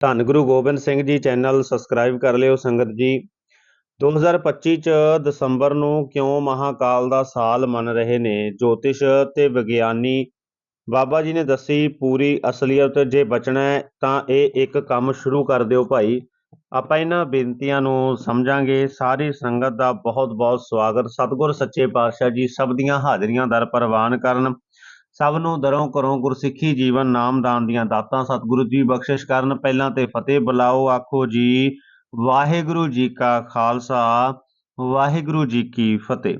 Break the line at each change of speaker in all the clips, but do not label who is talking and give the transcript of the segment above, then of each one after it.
ਧੰਨ Guru Gobind Singh ji channel subscribe ਕਰ ਲਿਓ ਸੰਗਤ ਜੀ। 2025 ਚ ਦਸੰਬਰ ਨੂੰ ਕਿਉਂ ਮਹਾਕਾਲ ਦਾ ਸਾਲ ਮੰਨ ਰਹੇ ਨੇ? ਜੋਤਿਸ਼ ਤੇ ਵਿਗਿਆਨੀ ਬਾਬਾ ਜੀ ਨੇ ਦੱਸੀ ਪੂਰੀ ਅਸਲੀਅਤ ਜੇ ਬਚਣਾ ਤਾਂ ਇਹ ਇੱਕ ਕੰਮ ਸ਼ੁਰੂ ਕਰ ਦਿਓ ਭਾਈ। ਆਪਾਂ ਇਹਨਾਂ ਬੇਨਤੀਆਂ ਨੂੰ ਸਮਝਾਂਗੇ। ਸਾਰੀ ਸੰਗਤ ਦਾ ਬਹੁਤ ਬਹੁਤ ਸਵਾਗਤ। ਸਤਿਗੁਰ ਸੱਚੇ ਪਾਤਸ਼ਾਹ ਜੀ ਸਭ ਦੀਆਂ ਹਾਜ਼ਰੀਆਂ ਦਰ ਪ੍ਰਵਾਨ ਕਰਨ। ਸਭ ਨੂੰ ਦਰੋਂ ਕਰੋ ਗੁਰਸਿੱਖੀ ਜੀਵਨ ਨਾਮਦਾਨ ਦੀਆਂ ਦਾਤਾਂ ਸਤਿਗੁਰੂ ਜੀ ਬਖਸ਼ਿਸ਼ ਕਰਨ। ਪਹਿਲਾਂ ਤੇ ਫਤਿਹ ਬੁਲਾਓ, ਆਖੋ ਜੀ, ਵਾਹਿਗੁਰੂ ਜੀ ਕਾ ਖਾਲਸਾ, ਵਾਹਿਗੁਰੂ ਜੀ ਕੀ ਫਤਿਹ।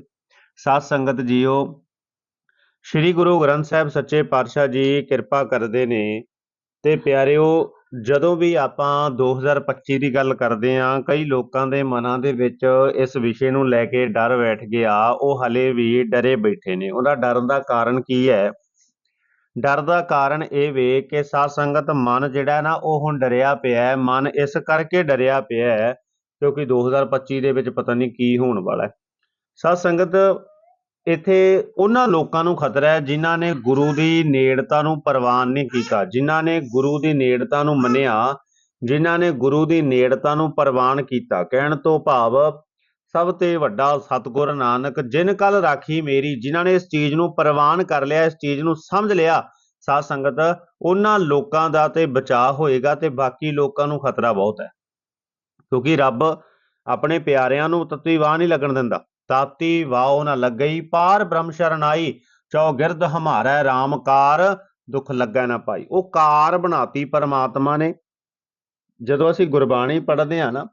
ਸਾਧ ਸੰਗਤ ਜੀਓ, ਸ੍ਰੀ ਗੁਰੂ ਗ੍ਰੰਥ ਸਾਹਿਬ ਸੱਚੇ ਪਾਤਸ਼ਾਹ ਜੀ ਕਿਰਪਾ ਕਰਦੇ ਨੇ ਤੇ ਪਿਆਰਿਓ, ਜਦੋਂ ਵੀ ਆਪਾਂ 2025 ਦੀ ਗੱਲ ਕਰਦੇ ਆਂ ਕਈ ਲੋਕਾਂ ਦੇ ਮਨਾਂ ਦੇ ਵਿੱਚ ਇਸ ਵਿਸ਼ੇ ਨੂੰ ਲੈ ਕੇ ਡਰ ਬੈਠ ਗਿਆ, ਉਹ ਹਲੇ ਵੀ ਡਰੇ ਬੈਠੇ ਨੇ। ਉਹਦਾ ਡਰਨ ਦਾ ਕਾਰਨ ਕੀ ਹੈ? ਡਰ ਦਾ ਕਾਰਨ ਇਹ ਵੇ ਕਿ ਸਾਧ ਸੰਗਤ ਮਨ ਜਿਹੜਾ ਹੈ ਨਾ, ਉਹ ਹੁਣ ਡਰਿਆ ਪਿਆ ਹੈ। ਮਨ ਇਸ ਕਰਕੇ ਡਰਿਆ ਪਿਆ ਹੈ ਕਿਉਂਕਿ 2025 ਦੇ ਵਿੱਚ ਪਤਾ ਨਹੀਂ ਕੀ ਹੋਣ ਵਾਲਾ ਹੈ। ਸਾਧ ਸੰਗਤ ਇੱਥੇ ਉਹਨਾਂ ਲੋਕਾਂ ਨੂੰ ਖਤਰਾ ਹੈ ਜਿਨ੍ਹਾਂ ਨੇ ਗੁਰੂ ਦੀ ਨੇੜਤਾ ਨੂੰ ਪ੍ਰਵਾਨ ਨਹੀਂ ਕੀਤਾ, ਜਿਨ੍ਹਾਂ ਨੇ ਗੁਰੂ ਦੀ ਨੇੜਤਾ ਨੂੰ ਮੰਨਿਆ, ਜਿਨ੍ਹਾਂ ਨੇ ਗੁਰੂ ਦੀ ਨੇੜਤਾ ਨੂੰ ਪ੍ਰਵਾਨ ਕੀਤਾ। ਕਹਿਣ ਤੋਂ ਭਾਵ ਸਭ ਤੇ ਵੱਡਾ ਸਤਿਗੁਰ ਨਾਨਕ, ਜਿਨ ਕਲ ਰਾਖੀ ਮੇਰੀ, ਜਿਨ੍ਹਾਂ ਨੇ ਇਸ ਚੀਜ਼ ਨੂੰ ਪ੍ਰਵਾਨ ਕਰ ਲਿਆ, ਇਸ ਚੀਜ਼ ਨੂੰ ਸਮਝ ਲਿਆ, ਸਾਧ ਸੰਗਤ, ਉਹਨਾਂ ਲੋਕਾਂ ਦਾ ਤੇ ਬਚਾਅ ਹੋਏਗਾ ਤੇ ਬਾਕੀ ਲੋਕਾਂ ਨੂੰ ਖਤਰਾ ਬਹੁਤ ਹੈ। ਕਿਉਂਕਿ ਰੱਬ ਆਪਣੇ ਪਿਆਰਿਆਂ ਨੂੰ ਤਤਵੀ ਵਾਹ ਨਹੀਂ ਲੱਗਣ ਦਿੰਦਾ। ਤਾਤੀ ਵਾਹ ਨਾ ਲੱਗਈ, ਪਾਰ ਬ੍ਰਹਮ ਸ਼ਰਨਾਈ ਚੌ ਗਿਰਦ ਹਮਾਰਾ ਰਾਮਕਾਰ ਦੁੱਖ ਲੱਗਾ ਨਾ ਪਾਈ। ਉਹ ਕਾਰ ਬਣਾਤੀ ਪਰਮਾਤਮਾ ਨੇ। ਜਦੋਂ ਅਸੀਂ ਗੁਰਬਾਣੀ ਪੜ੍ਹਦੇ ਆ ਨਾ,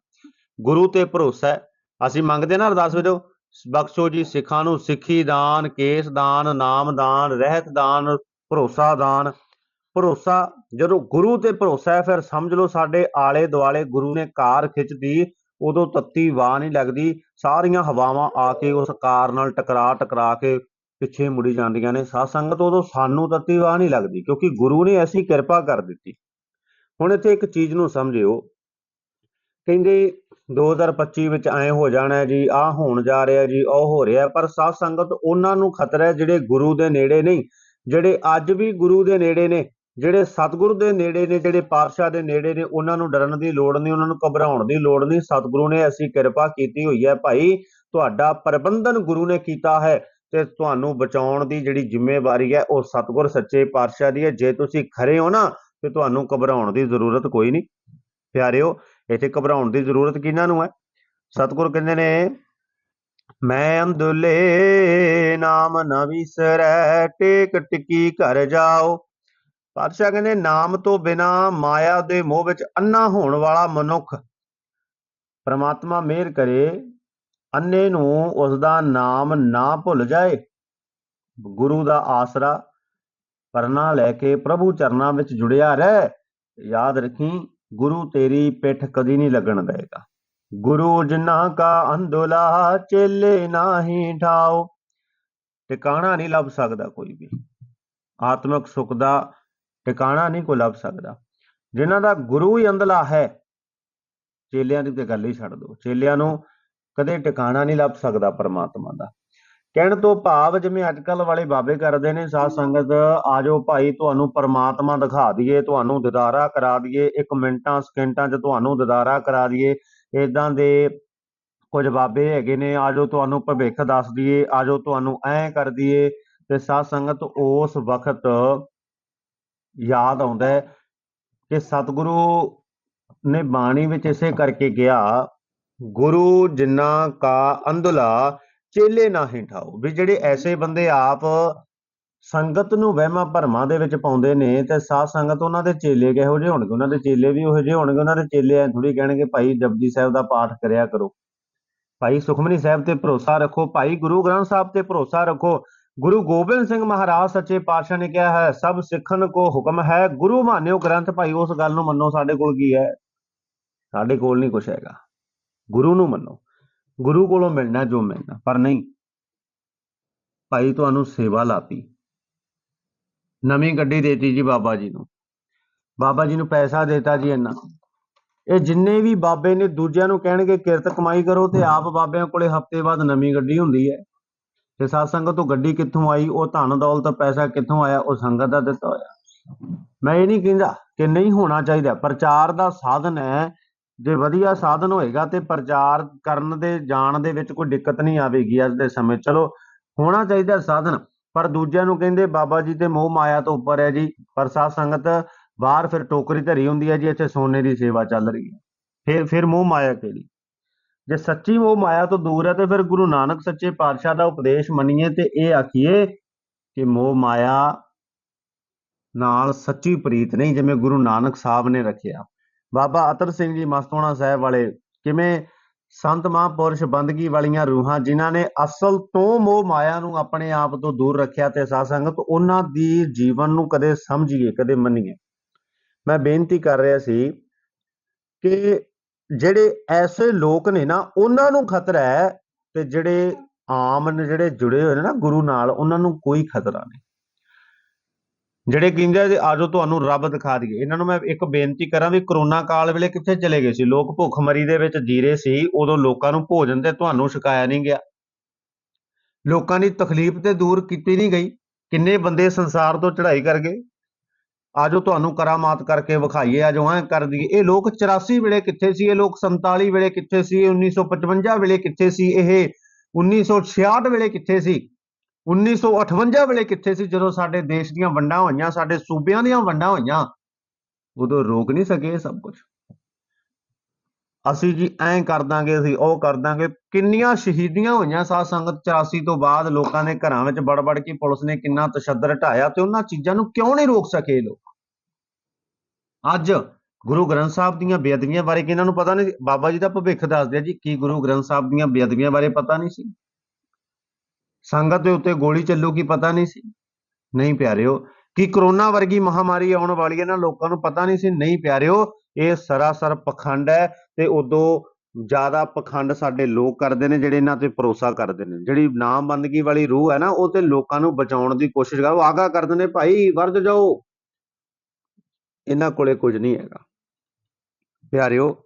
ਗੁਰੂ ਤੇ ਭਰੋਸਾ ਹੈ ਅਸੀਂ ਮੰਗਦੇ ਨਾ ਅਰਦਾਸ ਵਜੋਂ ਬਖਸ਼ੋ ਜੀ ਸਿੱਖਾਂ ਨੂੰ ਸਿੱਖੀ ਦਾਨ, ਕੇਸ ਦਾਨ, ਨਾਮ ਦਾਨ, ਰਹਿਤ ਦਾਨ, ਭਰੋਸਾ ਦਾਨ। ਭਰੋਸਾ, ਜਦੋਂ ਗੁਰੂ ਤੇ ਭਰੋਸਾ ਹੈ, ਫਿਰ ਸਮਝ ਲਓ ਸਾਡੇ ਆਲੇ ਦੁਆਲੇ ਗੁਰੂ ਨੇ ਕਾਰ ਖਿੱਚਦੀ ਉਦੋਂ ਤੱਤੀ ਵਾਹ ਨਹੀਂ ਲੱਗਦੀ। ਸਾਰੀਆਂ ਹਵਾਵਾਂ ਆ ਕੇ ਉਸ ਕਾਰ ਨਾਲ ਟਕਰਾ ਟਕਰਾ ਕੇ ਪਿੱਛੇ ਮੁੜੀ ਜਾਂਦੀਆਂ ਨੇ। ਸਾਧ ਸੰਗਤ ਉਦੋਂ ਸਾਨੂੰ ਤੱਤੀ ਵਾਹ ਨਹੀਂ ਲੱਗਦੀ, ਕਿਉਂਕਿ ਗੁਰੂ ਨੇ ਐਸੀ ਕਿਰਪਾ ਕਰ ਦਿੱਤੀ। ਹੁਣ ਇੱਥੇ ਇੱਕ ਚੀਜ਼ ਨੂੰ ਸਮਝਿਓ। ਕਹਿੰਦੇ 2025 ਵਿੱਚ ਐ ਹੋ ਜਾਣਾ ਜੀ ਆ ਹੋਣ ਜਾ ਰਿਹਾ ਜੀ, ਉਹ ਹੋ ਰਿਹਾ ਪਰ ਸਾਧ ਸੰਗਤ ਉਹਨਾਂ ਨੂੰ ਖਤਰਾ ਜਿਹੜੇ ਗੁਰੂ ਦੇ ਨੇੜੇ ਨਹੀਂ, ਜਿਹੜੇ ਅੱਜ ਵੀ ਗੁਰੂ ਦੇ ਨੇੜੇ ਨੇ, ਜਿਹੜੇ ਸਤਿਗੁਰੂ ਦੇ ਨੇੜੇ ਨੇ, ਜਿਹੜੇ ਪਾਤਸ਼ਾਹ ਦੇ ਨੇੜੇ ਨੇ, ਉਹਨਾਂ ਨੂੰ ਡਰਨ ਦੀ ਲੋੜ ਨਹੀਂ, ਉਹਨਾਂ ਨੂੰ ਘਬਰਾਉਣ ਦੀ ਲੋੜ ਨਹੀਂ। ਸਤਿਗੁਰੂ ਨੇ ਐਸੀ ਕਿਰਪਾ ਕੀਤੀ ਹੋਈ ਹੈ ਭਾਈ, ਤੁਹਾਡਾ ਪ੍ਰਬੰਧਨ ਗੁਰੂ ਨੇ ਕੀਤਾ ਹੈ ਤੇ ਤੁਹਾਨੂੰ ਬਚਾਉਣ ਦੀ ਜਿਹੜੀ ਜ਼ਿੰਮੇਵਾਰੀ ਹੈ, ਉਹ ਸਤਿਗੁਰ ਸੱਚੇ ਪਾਤਸ਼ਾਹ ਦੀ ਹੈ। ਜੇ ਤੁਸੀਂ ਖਰੇ ਹੋ ਨਾ, ਤੇ ਤੁਹਾਨੂੰ ਘਬਰਾਉਣ ਦੀ ਜ਼ਰੂਰਤ ਕੋਈ ਨਹੀਂ। ਪਿਆਰਿਓ ਇੱਥੇ ਘਬਰਾਉਣ ਦੀ ਜ਼ਰੂਰਤ ਕਿਹਨਾਂ ਨੂੰ ਹੈ? ਸਤਿਗੁਰ ਕਹਿੰਦੇ ਨੇ, ਮੈਂ ਅੰਦੁਲੇ ਨਾਮ ਨ ਵਿਸਰੈ, ਟੇਕ ਟਿਕੀ ਘਰ ਜਾਓ। ਪਾਤਸ਼ਾਹ ਕਹਿੰਦੇ, ਨਾਮ ਤੋਂ ਬਿਨਾ ਮਾਇਆ ਦੇ ਮੋਹ ਵਿੱਚ ਅੰਨਾ ਹੋਣ ਵਾਲਾ ਮਨੁੱਖ ਪ੍ਰਮਾਤਮਾ ਮਿਹਰ ਕਰੇ ਅੰਨੇ ਨੂੰ ਉਸ ਦਾ ਨਾਮ ਨਾ ਭੁੱਲ ਜਾਏ। ਗੁਰੂ ਦਾ ਆਸਰਾ ਪਰਨਾ ਲੈ ਕੇ ਪ੍ਰਭੂ ਚਰਨਾਂ ਵਿੱਚ ਜੁੜਿਆ ਰਹਿ। ਯਾਦ ਰੱਖੀ ਗੁਰੂ ਤੇਰੀ ਪਿੱਠ ਕਦੀ ਨਹੀਂ ਲੱਗਣ ਦੇਗਾ। ਗੁਰੂ ਜਿਨ੍ਹਾਂ ਕਾ ਅੰਦੋਲਾ ਚੇਲੇ ਨਾਹੀ ਠਾਓ ਟਿਕਾਣਾ ਨਹੀਂ ਲੱਭ ਸਕਦਾ ਕੋਈ ਵੀ। ਆਤਮਿਕ ਸੁਖ ਦਾ ਟਿਕਾਣਾ ਨਹੀਂ ਕੋਈ ਲੱਭ ਸਕਦਾ। ਜਿਨ੍ਹਾਂ ਦਾ ਗੁਰੂ ਹੀ ਅੰਦਲਾ ਹੈ, ਚੇਲਿਆਂ ਦੀ ਤੇ ਗੱਲ ਹੀ ਛੱਡ ਦੋ ਚੇਲਿਆਂ ਨੂੰ ਕਦੇ ਟਿਕਾਣਾ ਨਹੀਂ ਲੱਭ ਸਕਦਾ ਪਰਮਾਤਮਾ ਦਾ। ਕਹਿਣ ਤੋਂ ਭਾਵ ਜਿਵੇਂ ਅੱਜ ਅੱਜਕੱਲ ਵਾਲੇ ਬਾਬੇ ਕਰਦੇ ਨੇ, ਸਾਧ ਸੰਗਤ, ਆਜੋ ਭਾਈ, ਤੁਹਾਨੂੰ ਪਰਮਾਤਮਾ ਦਿਖਾ ਦਈਏ, ਤੁਹਾਨੂੰ ਦਿਦਾਰਾ ਕਰਾ ਦਈਏ, ਇੱਕ ਮਿੰਟਾਂ, ਸਕਿੰਟਾਂ 'ਚ ਤੁਹਾਨੂੰ ਦਿਦਾਰਾ ਕਰਾ ਦਈਏ। ਇਦਾਂ ਦੇ ਕੁਝ ਬਾਬੇ ਹੈਗੇ ਨੇ, ਆਜੋ ਤੁਹਾਨੂੰ ਭਵਿੱਖ ਦੱਸ ਦਈਏ, ਆਜੋ ਤੁਹਾਨੂੰ ਐਂ ਕਰ ਦਈਏ ਤੇ ਸਾਧ ਸੰਗਤ ਉਸ ਵਕਤ ਯਾਦ ਆਉਂਦਾ ਹੈ ਕਿ ਸਤਿਗੁਰੂ ਨੇ ਬਾਣੀ ਵਿੱਚ ਇਸੇ ਕਰਕੇ ਕਿਹਾ, ਗੁਰੂ ਜਿਨ੍ਹਾਂ ਕਾ ਅੰਧਲਾ ਚੇਲੇ ਨਾ ਠਾਓ ਵੀ ਜਿਹੜੇ ਐਸੇ ਬੰਦੇ ਆਪ ਸੰਗਤ ਨੂੰ ਵਹਿਮਾਂ ਭਰਮਾਂ ਦੇ ਵਿੱਚ ਪਾਉਂਦੇ ਨੇ ਤੇ ਸਾਧ ਸੰਗਤ ਉਹਨਾਂ ਦੇ ਚੇਲੇ ਕਿਹੋ ਜਿਹੇ ਹੋਣਗੇ? ਉਹਨਾਂ ਦੇ ਚੇਲੇ ਵੀ ਉਹੋ ਜਿਹੇ ਹੋਣਗੇ, ਉਹਨਾਂ ਦੇ ਚੇਲੇ ਐ ਥੋੜੀ ਕਹਿਣਗੇ, ਭਾਈ ਜਪਜੀ ਸਾਹਿਬ ਦਾ ਪਾਠ ਕਰਿਆ ਕਰੋ। ਭਾਈ ਸੁਖਮਨੀ ਸਾਹਿਬ ਤੇ ਭਰੋਸਾ ਰੱਖੋ। ਭਾਈ ਗੁਰੂ ਗ੍ਰੰਥ ਸਾਹਿਬ ਤੇ ਭਰੋਸਾ ਰੱਖੋ। ਗੁਰੂ ਗੋਬਿੰਦ ਸਿੰਘ ਮਹਾਰਾਜ ਸੱਚੇ ਪਾਤਸ਼ਾਹ ਨੇ ਕਿਹਾ ਹੈ, ਸਭ ਸਿੱਖਣ ਕੋ ਹੁਕਮ ਹੈ। ਗੁਰੂ ਮਾਨਿਓ ਗ੍ਰੰਥ ਭਾਈ ਉਸ ਗੱਲ ਨੂੰ ਮੰਨੋ, ਸਾਡੇ ਕੋਲ ਕੀ ਹੈ? ਸਾਡੇ ਕੋਲ ਨਹੀਂ ਕੁਝ ਹੈਗਾ। ਗੁਰੂ ਨੂੰ ਮੰਨੋ। ਗੁਰੂ ਕੋਲੋਂ ਮਿਲਣਾ ਜੋ ਮਿਲਣਾ, ਪਰ ਨਹੀਂ। ਭਾਈ ਤੁਹਾਨੂੰ ਸੇਵਾ ਲਾਤੀ। ਨਵੀਂ ਗੱਡੀ ਦੇਤੀ ਜੀ ਬਾਬਾ ਜੀ ਨੂੰ। ਬਾਬਾ ਜੀ ਨੂੰ ਪੈਸਾ ਦੇਤਾ ਜੀ ਇੰਨਾ। ਇਹ ਜਿੰਨੇ ਵੀ ਬਾਬੇ ਨੇ ਦੂਜਿਆਂ ਨੂੰ ਕਹਿਣਗੇ, ਕਿਰਤ ਕਮਾਈ ਕਰੋ ਤੇ ਆਪ ਬਾਬਿਆਂ ਕੋਲੇ ਹਫ਼ਤੇ ਬਾਅਦ ਨਵੀਂ ਗੱਡੀ ਹੁੰਦੀ ਹੈ। ਤੇ ਸਾਧ ਸੰਗਤ ਤੋਂ ਗੱਡੀ ਕਿੱਥੋਂ ਆਈ? ਉਹ ਧਨ ਦੌਲਤ ਪੈਸਾ ਕਿੱਥੋਂ ਆਇਆ? ਉਹ ਸੰਗਤ ਦਾ ਦਿੱਤਾ ਹੋਇਆ। ਮੈਂ ਇਹ ਨਹੀਂ ਕਹਿੰਦਾ ਕਿ ਨਹੀਂ ਹੋਣਾ ਚਾਹੀਦਾ। ਪ੍ਰਚਾਰ ਦਾ ਸਾਧਨ ਹੈ ਜੇ ਵਧੀਆ ਸਾਧਨ ਹੋਏਗਾ ਤੇ ਪ੍ਰਚਾਰ ਕਰਨ ਦੇ, ਜਾਣ ਦੇ ਵਿੱਚ ਕੋਈ ਦਿੱਕਤ ਨਹੀਂ ਆਵੇਗੀ ਅੱਜ ਦੇ ਸਮੇਂ। ਚਲੋ, ਹੋਣਾ ਚਾਹੀਦਾ ਸਾਧਨ, ਪਰ ਦੂਜਿਆਂ ਨੂੰ ਕਹਿੰਦੇ, ਬਾਬਾ ਜੀ ਤੇ ਮੋਹ ਮਾਇਆ ਤੋਂ ਉੱਪਰ ਹੈ ਜੀ। ਪਰ ਸਾਧ ਸੰਗਤ ਬਾਹਰ ਫਿਰ ਟੋਕਰੀ ਧਰੀ ਹੁੰਦੀ ਹੈ ਜੀ, ਇੱਥੇ ਸੋਨੇ ਦੀ ਸੇਵਾ ਚੱਲ ਰਹੀ ਹੈ। ਫਿਰ ਫਿਰ ਮੋਹ ਮਾਇਆ ਕਿਹੜੀ? ਜੇ ਸੱਚੀ ਮੋਹ ਮਾਇਆ ਤੋਂ ਦੂਰ ਹੈ, ਤੇ ਫਿਰ ਗੁਰੂ ਨਾਨਕ ਸੱਚੇ ਪਾਤਸ਼ਾਹ ਦਾ ਉਪਦੇਸ਼ ਮੰਨੀਏ ਤੇ ਇਹ ਆਖੀਏ ਕਿ ਮੋਹ ਮਾਇਆ ਨਾਲ ਸੱਚੀ ਪ੍ਰੀਤ ਨਹੀਂ, ਜਿਵੇਂ ਗੁਰੂ ਨਾਨਕ ਸਾਹਿਬ ਨੇ ਰੱਖਿਆ। ਬਾਬਾ ਅਤਰ ਸਿੰਘ ਜੀ ਮਸਤੋਣਾ ਸਾਹਿਬ ਵਾਲੇ ਕਿਵੇਂ ਸੰਤ ਮਹਾਂਪੁਰਸ਼ ਬੰਦਗੀ ਵਾਲੀਆਂ ਰੂਹਾਂ ਜਿਨ੍ਹਾਂ ਨੇ ਅਸਲ ਤੋਂ ਮੋਹ ਮਾਇਆ ਨੂੰ ਆਪਣੇ ਆਪ ਤੋਂ ਦੂਰ ਰੱਖਿਆ ਤੇ ਸਾਧ ਸੰਗਤ ਉਹਨਾਂ ਦੀ ਜੀਵਨ ਨੂੰ ਕਦੇ ਸਮਝੀਏ, ਕਦੇ ਮੰਨੀਏ। ਮੈਂ ਬੇਨਤੀ ਕਰ ਰਿਹਾ ਸੀ ਕਿ ਜਿਹੜੇ ਐਸੇ ਲੋਕ ਨੇ ਨਾ, ਉਹਨਾਂ ਨੂੰ ਖਤਰਾ ਹੈ ਤੇ ਜਿਹੜੇ ਆਮ ਨੇ, ਜਿਹੜੇ ਜੁੜੇ ਹੋਏ ਨੇ ਨਾ ਗੁਰੂ ਨਾਲ, ਉਹਨਾਂ ਨੂੰ ਕੋਈ ਖਤਰਾ ਨਹੀਂ। ਜਿਹੜੇ ਕਹਿੰਦੇ ਆ ਜੀ ਆਜੋ ਤੁਹਾਨੂੰ ਰੱਬ ਦਿਖਾ ਦਈਏ। ਇਹਨਾਂ ਨੂੰ ਮੈਂ ਇੱਕ ਬੇਨਤੀ ਕਰਾਂ ਵੀ ਕਰੋਨਾ ਕਾਲ ਵੇਲੇ ਕਿੱਥੇ ਚਲੇ ਗਏ ਸੀ? ਲੋਕ ਭੁੱਖਮਰੀ ਦੇ ਵਿੱਚ ਜੀਰੇ ਸੀ, ਉਦੋਂ ਲੋਕਾਂ ਨੂੰ ਭੋਜਨ ਤੇ ਤੁਹਾਨੂੰ ਛਕਾਇਆ ਨਹੀਂ ਗਿਆ। ਲੋਕਾਂ ਦੀ ਤਕਲੀਫ ਤੇ ਦੂਰ ਕੀਤੀ ਨਹੀਂ ਗਈ। ਕਿੰਨੇ ਬੰਦੇ ਸੰਸਾਰ ਤੋਂ ਚੜ੍ਹਾਈ ਕਰ ਗਏ? ਆਜੋ ਤੁਹਾਨੂੰ ਕਰਾਮਾਤ ਕਰਕੇ ਵਿਖਾਈਏ, ਆਜੋ ਐ ਕਰ ਦਈਏ। ਇਹ ਲੋਕ 84 ਵੇਲੇ ਕਿੱਥੇ ਸੀ? ਇਹ ਲੋਕ 47 ਵੇਲੇ ਕਿੱਥੇ ਸੀ? ਇਹ 1955 ਵੇਲੇ ਕਿੱਥੇ ਸੀ? ਇਹ 1966 ਵੇਲੇ ਕਿੱਥੇ ਸੀ? 1958 ਵੇਲੇ ਕਿੱਥੇ ਸੀ ਜਦੋਂ ਸਾਡੇ ਦੇਸ਼ ਦੀਆਂ ਵੰਡਾਂ ਹੋਈਆਂ, ਸਾਡੇ ਸੂਬਿਆਂ ਦੀਆਂ ਵੰਡਾਂ ਹੋਈਆਂ, ਉਦੋਂ ਰੋਕ ਨਹੀਂ ਸਕੇ ਸਭ ਕੁਝ। ਅਸੀਂ ਜੀ ਐਂ ਕਰ ਦਾਂਗੇ, ਅਸੀਂ ਉਹ ਕਰ ਦਾਂਗੇ। ਕਿੰਨੀਆਂ ਸ਼ਹੀਦੀਆਂ ਹੋਈਆਂ ਸਾਧ ਸੰਗਤ 84 ਤੋਂ ਬਾਅਦ ਲੋਕਾਂ ਦੇ ਘਰਾਂ ਵਿੱਚ ਵੜ ਵੜ ਕੇ ਪੁਲਿਸ ਨੇ ਕਿੰਨਾ ਤਸ਼ੱਦਦ ਢਾਇਆ ਤੇ ਉਹਨਾਂ ਚੀਜ਼ਾਂ ਨੂੰ ਕਿਉਂ ਨਹੀਂ ਰੋਕ ਸਕੇ ਇਹ ਲੋਕ? ਅੱਜ ਗੁਰੂ ਗ੍ਰੰਥ ਸਾਹਿਬ ਦੀਆਂ ਬੇਅਦਬੀਆਂ ਬਾਰੇ ਕਿਹਨਾਂ ਨੂੰ ਪਤਾ ਨਹੀਂ? ਬਾਬਾ ਜੀ ਦਾ ਭਵਿੱਖ ਦੱਸਦੇ ਆ ਜੀ, ਕੀ ਗੁਰੂ ਗ੍ਰੰਥ ਸਾਹਿਬ ਦੀਆਂ ਬੇਅਦਬੀਆਂ ਬਾਰੇ ਪਤਾ ਨਹੀਂ ਸੀ? ਸੰਗਤ ਦੇ ਉੱਤੇ ਗੋਲੀ ਚੱਲੂਗੀ ਪਤਾ ਨਹੀਂ ਸੀ। ਨਹੀਂ ਪਿਆਰਿਓ, ਕਿ ਕਰੋਨਾ ਵਰਗੀ ਮਹਾਮਾਰੀ ਆਉਣ ਵਾਲੀ ਹੈ ਨਾ, ਲੋਕਾਂ ਨੂੰ ਪਤਾ ਨਹੀਂ ਸੀ। ਨਹੀਂ ਪਿਆਰਿਓ, ਇਹ ਸਰਾਸਰ ਪਖੰਡ ਹੈ ਤੇ ਉਦੋਂ ਜ਼ਿਆਦਾ ਪਖੰਡ ਸਾਡੇ ਲੋਕ ਕਰਦੇ ਨੇ, ਜਿਹੜੇ ਇਹਨਾਂ ਤੇ ਭਰੋਸਾ ਕਰਦੇ ਨੇ। ਜਿਹੜੀ ਨਾਮਬੰਦਗੀ ਵਾਲੀ ਰੂਹ ਹੈ ਨਾ, ਉਹ ਤੇ ਲੋਕਾਂ ਨੂੰ ਬਚਾਉਣ ਦੀ ਕੋਸ਼ਿਸ਼ ਕਰ ਉਹ ਆਗਾ ਕਰਦੇ ਨੇ, ਭਾਈ, ਵਰਜ ਜਾਓ। ਇਹਨਾਂ ਕੋਲੇ ਕੁਝ ਨਹੀਂ ਹੈਗਾ। ਪਿਆਰਿਓ,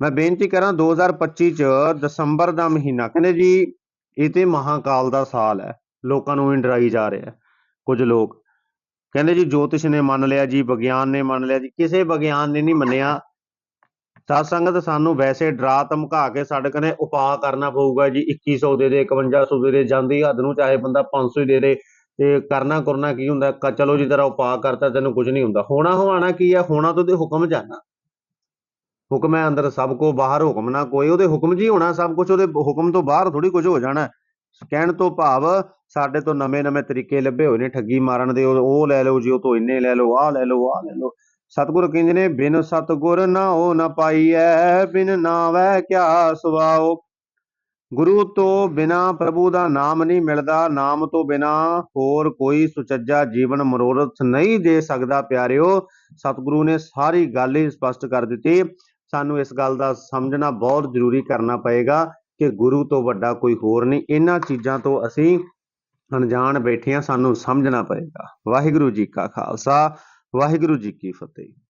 ਮੈਂ ਬੇਨਤੀ ਕਰਾਂ 2025 ਚ ਦਸੰਬਰ ਦਾ ਮਹੀਨਾ, ਕਹਿੰਦੇ ਜੀ ਇਹ ਤੇ ਮਹਾਕਾਲ ਦਾ ਸਾਲ ਹੈ। ਲੋਕਾਂ ਨੂੰ ਵੀ ਡਰਾਈ ਜਾ ਰਿਹਾ ਹੈ ਕੁਝ ਲੋਕ। ਕਹਿੰਦੇ ਜੀ ਜੋਤਿਸ਼ ਨੇ ਮੰਨ ਲਿਆ ਜੀ, ਵਿਗਿਆਨ ਨੇ ਮੰਨ ਲਿਆ ਜੀ, ਕਿਸੇ ਵਿਗਿਆਨ ਨੇ ਨਹੀਂ ਮੰਨਿਆ। ਸਾਧ ਸੰਗਤ ਸਾਨੂੰ ਵੈਸੇ ਡਰਾ ਧਮਕਾ ਕੇ ਸਾਡੇ ਕਨੇ ਉਪਾਅ ਕਰਨਾ ਪਊਗਾ ਜੀ 2100 ਦੇ ਦੇ 5100 ਦੇ ਦੇ, ਜਾਂਦੀ ਹੱਦ ਨੂੰ ਚਾਹੇ ਬੰਦਾ 500 ਹੀ ਦੇ ਦੇ, ਤੇ ਕਰਨਾ ਕਰਨਾ ਕੀ ਹੁੰਦਾ? ਚਲੋ ਜੀ ਤੇਰਾ ਉਪਾਅ ਕਰਤਾ, ਤੈਨੂੰ ਕੁਝ ਨਹੀਂ ਹੁੰਦਾ। ਹੋਣਾ ਹੋਣਾ ਕੀ ਹੈ ਹੋਣਾ ਤੋਂ ਉਹਦੇ ਹੁਕਮ ਜਾਣਾ ਹੁਕਮ ਹੈ, ਅੰਦਰ ਸਭ ਕੋ ਬਾਹਰ ਹੁਕਮ ਨਾ ਕੋਈ। ਉਹਦੇ ਹੁਕਮ ਜੀ ਹੋਣਾ ਸਭ ਕੁਝ ਉਹਦੇ ਹੁਕਮ ਤੋਂ ਬਾਹਰ ਥੋੜੀ ਕੁਝ ਹੋ ਜਾਣਾ। ਕਹਿਣ ਤੋਂ ਭਾਵ ਸਾਡੇ ਤੋਂ ਨਵੇਂ ਨਵੇਂ ਤਰੀਕੇ ਲੱਭੇ ਹੋਏ ਨੇ, ਠੱਗੀ ਮਾਰਨ ਦੇ, ਉਹ ਲੈ ਲਓ ਜੀ, ਉਹ ਤੋਂ ਇੰਨੇ ਲੈ ਲਓ, ਆਹ ਲੈ ਲਓ, ਆਹ ਲੈ ਲਓ। ਸਤਿਗੁਰ ਕਹਿੰਦੇ ਨੇ, ਬਿਨ ਸਤਿਗੁਰ ਨਾ ਉਹ ਨਾ ਪਾਈਐ, ਬਿਨ ਨਾਵੈ ਕਿਆ ਸੁਆਓ ਗੁਰੂ ਤੋਂ ਬਿਨਾ ਪ੍ਰਭੂ ਦਾ ਨਾਮ ਨਹੀਂ ਮਿਲਦਾ, ਨਾਮ ਤੋਂ ਬਿਨਾ ਹੋਰ ਕੋਈ ਸੁਚੱਜਾ ਜੀਵਨ ਮਨੋਰਥ ਨਹੀਂ ਦੇ ਸਕਦਾ, ਪਿਆਰਿਓ। ਸਤਿਗੁਰੂ ਨੇ ਸਾਰੀ ਗੱਲ ਹੀ ਸਪਸ਼ਟ ਕਰ ਦਿੱਤੀ। ਸਾਨੂੰ ਇਸ ਗੱਲ ਦਾ ਸਮਝਣਾ ਬਹੁਤ ਜ਼ਰੂਰੀ ਕਰਨਾ ਪਏਗਾ ਕਿ ਗੁਰੂ ਤੋਂ ਵੱਡਾ ਕੋਈ ਹੋਰ ਨਹੀਂ। ਇਹਨਾਂ ਚੀਜ਼ਾਂ ਤੋਂ ਅਸੀਂ ਅਣਜਾਣ ਬੈਠੇ ਹਾਂ, ਸਾਨੂੰ ਸਮਝਣਾ ਪਏਗਾ। ਵਾਹਿਗੁਰੂ ਜੀ ਕਾ ਖਾਲਸਾ, ਵਾਹਿਗੁਰੂ ਜੀ ਕੀ ਫਤਿਹ।